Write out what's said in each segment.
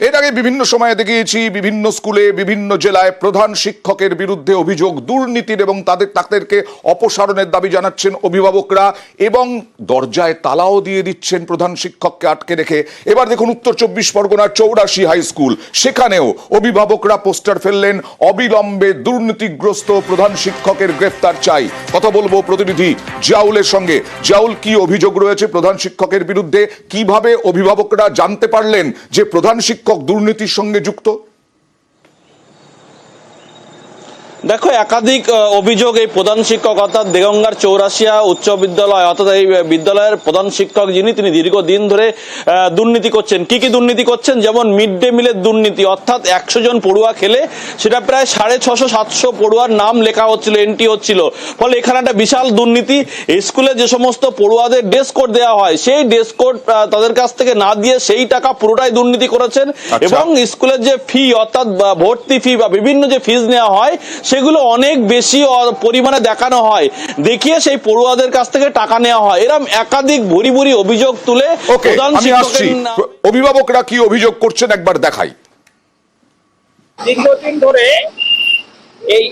এর আগে বিভিন্ন সময়ে দেখিয়েছি, বিভিন্ন স্কুলে, বিভিন্ন জেলায় প্রধান শিক্ষকের বিরুদ্ধে অভিযোগ, দুর্নীতির এবং তাদের, তাদেরকে অপসারণের দাবি জানাচ্ছেন অভিভাবকরা এবং দরজায় তালাও দিয়ে দিচ্ছেন প্রধান শিক্ষককে আটকে রেখে। এবার দেখুন উত্তর চব্বিশ পরগনার চৌরাশি হাই স্কুল। সেখানেও অভিভাবকরা পোস্টার ফেললেন, অবিলম্বে দুর্নীতিগ্রস্ত প্রধান শিক্ষকের গ্রেফতার চাই। কথা বলব প্রতিনিধি জাউলের সঙ্গে। জাউল কি অভিযোগ রয়েছে প্রধান শিক্ষকের বিরুদ্ধে? কীভাবে অভিভাবকরা জানতে পারলেন যে প্রধান শিক্ষক দুর্নীতির সঙ্গে যুক্ত দেখো একাধিক অভিযোগ এই প্রধান শিক্ষক অর্থাৎ দেগঙ্গার চৌরাশিয়া উচ্চ বিদ্যালয় অর্থাৎ এই বিদ্যালয়ের প্রধান শিক্ষক যিনি তিনি দীর্ঘদিন ধরে দুর্নীতি করছেন। কি কি দুর্নীতি করছেন? যেমন মিড ডে মিলের দুর্নীতি অর্থাৎ একশো জন পড়ুয়া খেলে সেটা প্রায় সাড়ে ছশো সাতশো পড়ুয়ার নাম লেখা হচ্ছিল এন্ট্রি হচ্ছিল। ফলে এখানে একটা বিশাল দুর্নীতি। স্কুলে যে সমস্ত পড়ুয়াদের ড্রেস কোড দেওয়া হয় সেই ড্রেস কোড তাদের কাছ থেকে না দিয়ে সেই টাকা পুরোটাই দুর্নীতি করেছেন। আচ্ছা। এবং স্কুলের যে ফি অর্থাৎ ভর্তি ফি বা বিভিন্ন যে ফিজ নেওয়া হয় সেগুলো অনেক বেশি পরিমাণে দেখানো হয়। দেখিয়ে সেই পড়ুয়াদের কাছ থেকে টাকা নেওয়া হয়। এরকম একাধিক ভুরি ভুরি অভিযোগ তুলে প্রধান শিক্ষকের অভিভাবকরা কি অভিযোগ করছেন একবার দেখাই। দীর্ঘদিন ধরে এই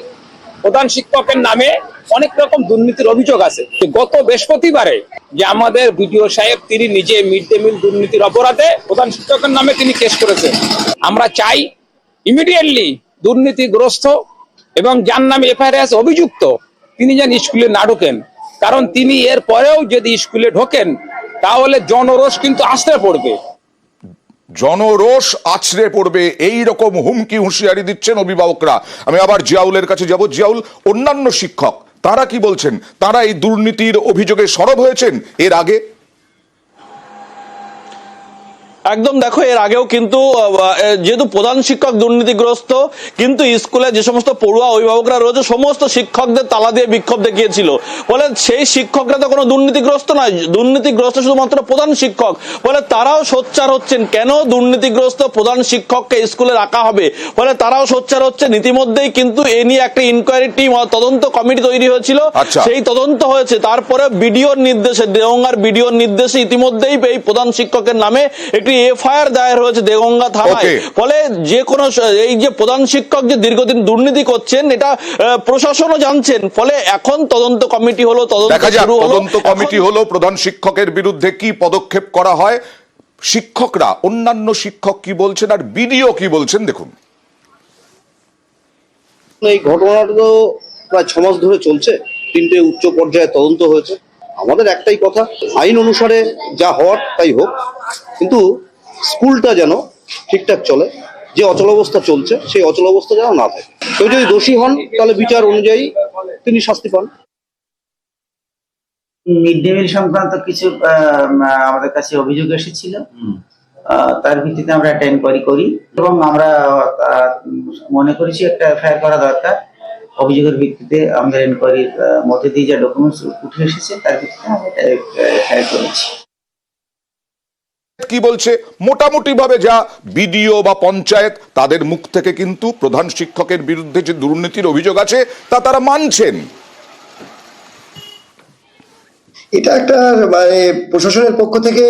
প্রধান শিক্ষকের নামে অনেক রকম দুর্নীতির অভিযোগ আছে। গত বৃহস্পতিবারে যে আমাদের বিডিও সাহেব তিনি নিজে মিড ডে মিল দুর্নীতির অপরাধে প্রধান শিক্ষকের নামে তিনি কেস করেছেন। আমরা চাই ইমিডিয়েটলি দুর্নীতিগ্রস্ত এবং যার নামে এফআইআর আছে অভিযুক্ত, তিনি যেন স্কুলে না ঢোকেন। কারণ তিনি এর পরেও যদি স্কুলে ঢোকেন, তাহলে জনরোষ কিন্তু আসতে পড়বে। জনরোষ আছড়ে পড়বে, এই রকম হুমকি হুঁশিয়ারি দিচ্ছেন অভিভাবকরা। আমি আবার জিয়াউলের কাছে যাব। জিয়াউল, অন্যান্য শিক্ষক, তারা কি বলছেন? তারা এই দুর্নীতির অভিযোগে সরব হয়েছেন? এর আগে একদম দেখো এর আগেও কিন্তু যেহেতু প্রধান শিক্ষক দুর্নীতিগ্রস্ত কিন্তু স্কুলে যে সমস্ত পড়ুয়া অভিভাবকরা রয়েছে সমস্ত শিক্ষকদের তালা দিয়ে বিক্ষোভ দেখিয়েছিল। ফলে সেই শিক্ষকরা তো কোনো দুর্নীতিগ্রস্ত নয়। দুর্নীতিগ্রস্ত শুধুমাত্র প্রধান শিক্ষক। ফলে তারাও সোচ্চার হচ্ছেন কেন দুর্নীতিগ্রস্ত প্রধান শিক্ষককে স্কুলে রাখা হবে? ফলে তারাও সোচ্চার হচ্ছেন ইতিমধ্যেই কিন্তু এ নিয়ে একটা ইনকোয়ারি টিম তদন্ত কমিটি তৈরি হয়েছিল। আচ্ছা। সেই তদন্ত হয়েছে তারপরে বিডিওর নির্দেশে দেওঙ্গার বিডিওর নির্দেশে ইতিমধ্যেই এই প্রধান শিক্ষকের নামে একটি এফআইআর দায়ের হয়েছে দেগঙ্গা থানায় ফলে যে কোনো এই যে প্রধান শিক্ষক যে দীর্ঘদিন দুর্নীতি করছেন এটা প্রশাসনও জানছেন। ফলে এখন তদন্ত কমিটি হলো তদন্ত শুরু হলো। তদন্ত কমিটি হলো প্রধান শিক্ষকের বিরুদ্ধে কি পদক্ষেপ করা হয়। শিক্ষকরা অন্যান্য শিক্ষক কি বলছেন আর বিডিও কি বলছেন দেখুন। এই ঘটনাটা তো প্রায় ছ মাস ধরে চলছে। তিনটে উচ্চ পর্যায়ে তদন্ত হয়েছে। আমাদের একটাই কথা আইন অনুসারে যা হওয়ার তাই হোক। কিন্তু স্কুলটা যেন ঠিকঠাক চলে যে অচলাবস্থা চলছে সেই অচলাবস্থা যেন না থাকে। কেউ যদি দোষী হন তাহলে বিচার অনুযায়ী তিনি শাস্তি পান। মিড ডে মিল সংক্রান্ত কিছু আহ, আমাদের কাছে অভিযোগ এসেছিল। আহ, তার ভিত্তিতে আমরা একটা এনকোয়ারি করি এবং আমরা আহ, মনে করেছি একটা এফআইআর করা দরকার। অভিযোগের ভিত্তিতে আমাদের এনকোয়ারির মধ্যে দিয়ে যা ডকুমেন্টস উঠে এসেছে তার ভিত্তিতে আমরা একটা এফআইআর করেছি। কি বলছে? মোটামুটি ভাবে যা বিডিও বা পঞ্চায়েত তাদের মুখ থেকে কিন্তু প্রধান শিক্ষকের বিরুদ্ধে যে দুর্নীতির অভিযোগ আছে, তা তারা মানছেন। এটা একটা মানে প্রশাসনের পক্ষ থেকে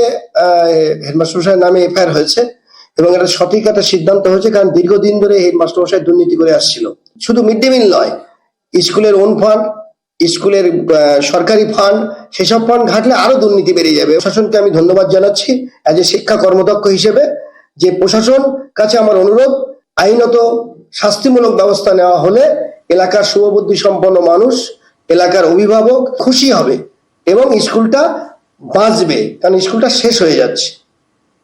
হেডমাস্টার মশাইয়ের নামে এফআইআর হয়েছে এবং এটা সঠিক একটা সিদ্ধান্ত হয়েছে কারণ দীর্ঘদিন ধরে হেডমাস্টার মশাই দুর্নীতি করে আসছিল। শুধু মিড ডে মিল নয়, স্কুলের ওন ফান্ড স্কুলের সরকারি ফান্ড সেসব ফান্ড ঘাটলে আরও দুর্নীতি বেড়ে যাবে। প্রশাসনকে আমি ধন্যবাদ জানাচ্ছি অ্যাজ এ শিক্ষা কর্মদক্ষ হিসেবে যে প্রশাসন কাছে আমার অনুরোধ, আইনত শাস্তিমূলক ব্যবস্থা নেওয়া হলে এলাকার শুভবুদ্ধি সম্পন্ন মানুষ, এলাকার অভিভাবক খুশি হবে এবং স্কুলটা বাঁচবে। কারণ স্কুলটা শেষ হয়ে যাচ্ছে।